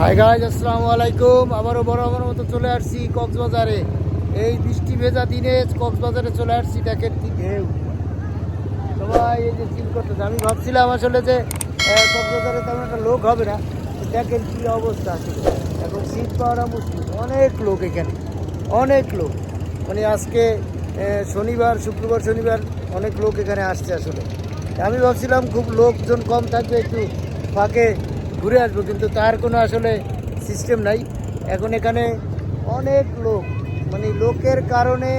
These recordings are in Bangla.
হাই গাইজ আসসালামু আলাইকুম আবারও বড় আমার মতো চলে আসছি কক্সবাজারে। এই বৃষ্টি ভেজা দিনে কক্সবাজারে চলে আসছি, দেখেন কি ঢেউ। সবাই এই যে চিল করতেছে, আমি ভাবছিলাম আসলে যে কক্সবাজারে তেমন একটা লোক হবে না। দেখেন কি অবস্থা আসলে। এখন সিট পাওয়াটা মুশকিল। অনেক লোক এখানে। অনেক লোক। মানে আজকে শনিবার, শুক্রবার, শনিবার অনেক লোক এখানে আসছে আসলে। আমি ভাবছিলাম খুব লোকজন কম থাকবে, একটু ফাঁকে ঘুরে আসব, কিন্তু তার কোনো আসলে সিস্টেম নাই। এখন এখানে অনেক লোক মানে লোকের কারণে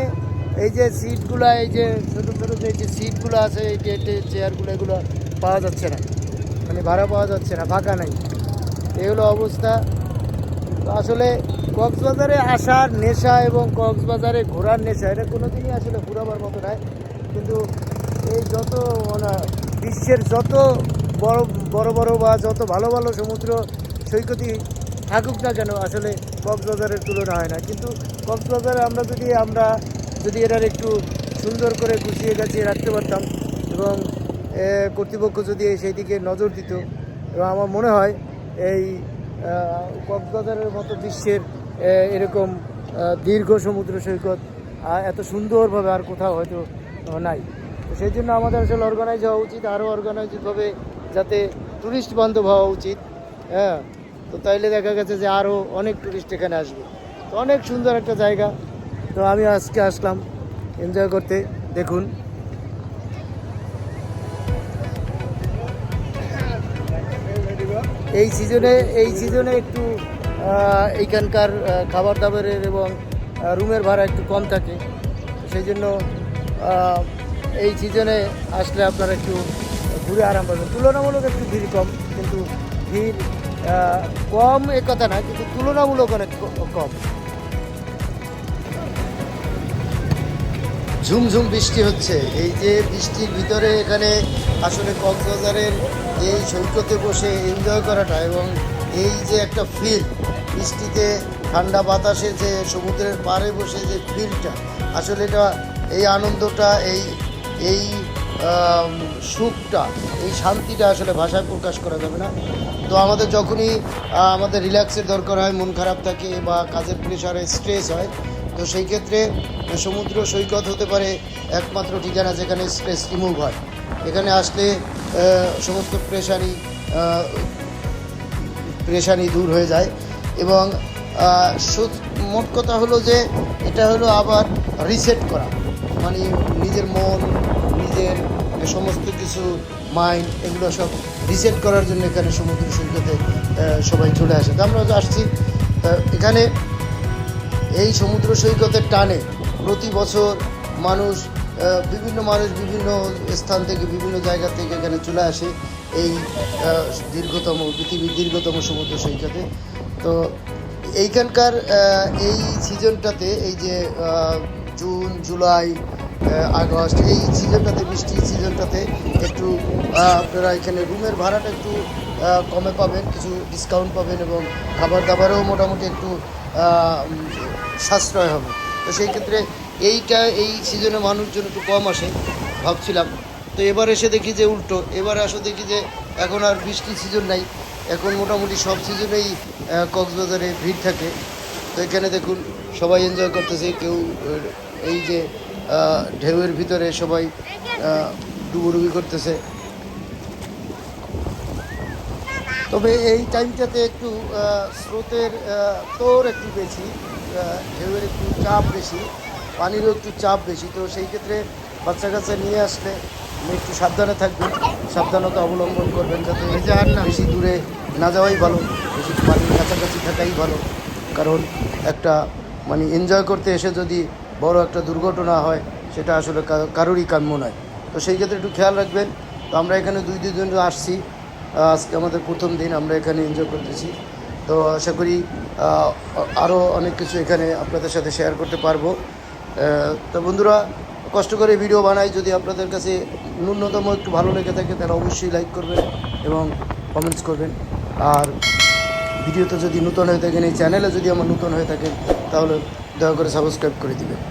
এই যে সিটগুলো এই যে ছোটো ছোটো যে যে সিটগুলো আছে, এই যে চেয়ারগুলো এগুলো পাওয়া যাচ্ছে না। মানে ভাড়া পাওয়া যাচ্ছে না, ফাঁকা নাই। এই হলো অবস্থা। আসলে কক্সবাজারে আসার নেশা এবং কক্সবাজারে ঘোরার নেশা, এটা কোনো দিনই আসলে ঘোরাবার মতো নয় কিন্তু এই যত মানে বিশ্বের যত বড় বড় বড় বা যত ভালো ভালো সমুদ্র সৈকতই থাকুক না কেন আসলে কক্সবাজারের তুলনা হয় না। কিন্তু কক্সবাজারে আমরা যদি আমরা যদি এটার একটু সুন্দর করে গুছিয়ে গাছিয়ে রাখতে পারতাম এবং কর্তৃপক্ষ যদি সেই দিকে নজর দিত এবং আমার মনে হয় এই কক্সবাজারের মতো বিশ্বের এরকম দীর্ঘ সমুদ্র সৈকত এত সুন্দরভাবে আর কোথাও হয়তো নাই। সেই জন্য আমাদের আসলে অর্গানাইজ হওয়া উচিত, আরও অর্গানাইজভাবে যাতে ট্যুরিস্ট বান্ধব হওয়া উচিত হ্যাঁ? তো তাইলে দেখা গেছে যে আরও অনেক ট্যুরিস্ট এখানে আসবে। তো অনেক সুন্দর একটা জায়গা। তো আমি আজকে আসলাম এনজয় করতে, দেখুন। এই সিজনে এই সিজনে একটু এইখানকার খাবার দাবারের এবং রুমের ভাড়া একটু কম থাকে। সেই জন্য এই সিজনে আসলে আপনারা একটু ঘুরে আরাম পাবেন তুলনামূলক একটু ভিড় কম, কিন্তু ভিড় কম এ কথা না, কিন্তু তুলনামূলক অনেক কম। ঝুমঝুম বৃষ্টি হচ্ছে। এই যে বৃষ্টির ভিতরে এখানে আসলে কক্সবাজারের এই সৈকতে বসে এনজয় করাটা এবং এই যে একটা ফিল বৃষ্টিতে ঠান্ডা বাতাসে যে সমুদ্রের পাড়ে বসে যে ফিলটা আসলে এটা, এই আনন্দটা, এই এই সুখটা, এই শান্তিটা আসলে ভাষায় প্রকাশ করা যাবে না। তো আমাদের যখনই আমাদের রিল্যাক্সের দরকার হয়, মন খারাপ থাকে বা কাজের প্রেশারে স্ট্রেস হয়, তো সেই ক্ষেত্রে, সমুদ্র সৈকত হতে পারে একমাত্র ঠিকানা যেখানে স্ট্রেস রিমুভ হয়। এখানে আসলে সমস্ত প্রেশারি প্রেশানি দূর হয়ে যায় এবং মোট কথা হলো যে, এটা হলো আবার রিসেট করা। মানে নিজের মন নিজের সমস্ত কিছু মাইন্ড এগুলো সব রিসেট করার জন্য এখানে সমুদ্র সৈকতে সবাই চলে আসে। তো আমরা আসছি। এখানে এই সমুদ্র সৈকতের টানে প্রতি বছর মানুষ বিভিন্ন মানুষ বিভিন্ন স্থান থেকে, বিভিন্ন জায়গা থেকে এখানে চলে আসে এই দীর্ঘতম, পৃথিবীর দীর্ঘতম সমুদ্র সৈকতে। তো এইখানকার এই সিজনটাতে এই যে জুন, জুলাই আগস্ট এই সিজনটাতে বৃষ্টির সিজনটাতে একটু আপনারা এখানে রুমের ভাড়াটা একটু কমে পাবেন, কিছু ডিসকাউন্ট পাবেন এবং খাবার দাবারেও মোটামুটি একটু সাশ্রয় হবে। তো সেই ক্ষেত্রে এইটা, এই সিজনে মানুষজন একটু কম আসে, ভাবছিলাম। তো এবার এসে দেখি যে উল্টো, এবার আসো দেখি যে এখন আর বৃষ্টির সিজন নাই। এখন মোটামুটি সব সিজনেই কক্সবাজারে ভিড় থাকে। তো এখানে দেখুন, সবাই এনজয় করতেছে, কেউ, এই যে ঢেউয়ের ভিতরে সবাই ডুবুডুবি করতেছে। তবে এই টাইমটাতে একটু স্রোতের তোর একটু বেশি ঢেউয়ের একটু চাপ বেশি পানিরও একটু চাপ বেশি। তো সেই ক্ষেত্রে বাচ্চা কাচ্চা নিয়ে আসলে একটু সাবধানে থাকবেন সাবধানতা অবলম্বন করবেন যাতে বেশি দূরে না যাওয়াই ভালো বেশি পানির কাছাকাছি থাকাই ভালো। কারণ একটা মানে এনজয় করতে এসে যদি বড় একটা দুর্ঘটনা হয়, সেটা আসলে কারোরই কাম্য নয়। তো সেই ক্ষেত্রে একটু খেয়াল রাখবেন। তো আমরা এখানে দুই দুজন আসছি। আজকে আমাদের প্রথম দিন, আমরা এখানে এনজয় করতেছি। তো আশা করি আরও অনেক কিছু এখানে আপনাদের সাথে শেয়ার করতে পারব। তো বন্ধুরা, কষ্ট করে ভিডিও বানাই। যদি আপনাদের কাছে ন্যূনতম একটু ভালো লেগে থাকে, তাহলে অবশ্যই লাইক করবেন এবং কমেন্টস করবেন। আর ভিডিওতে যদি নতুন হয়ে থাকেন এই চ্যানেলে যদি আমার নতুন হয়ে থাকেন তাহলে দয়া করে সাবস্ক্রাইব করে দিবেন।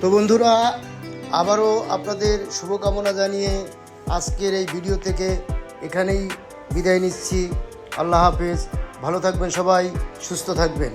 তো বন্ধুরা, আবারও আপনাদের শুভকামনা জানিয়ে আজকের এই ভিডিও থেকে এখানেই বিদায় নিচ্ছি। আল্লাহ হাফেজ। ভালো থাকবেন সবাই, সুস্থ থাকবেন।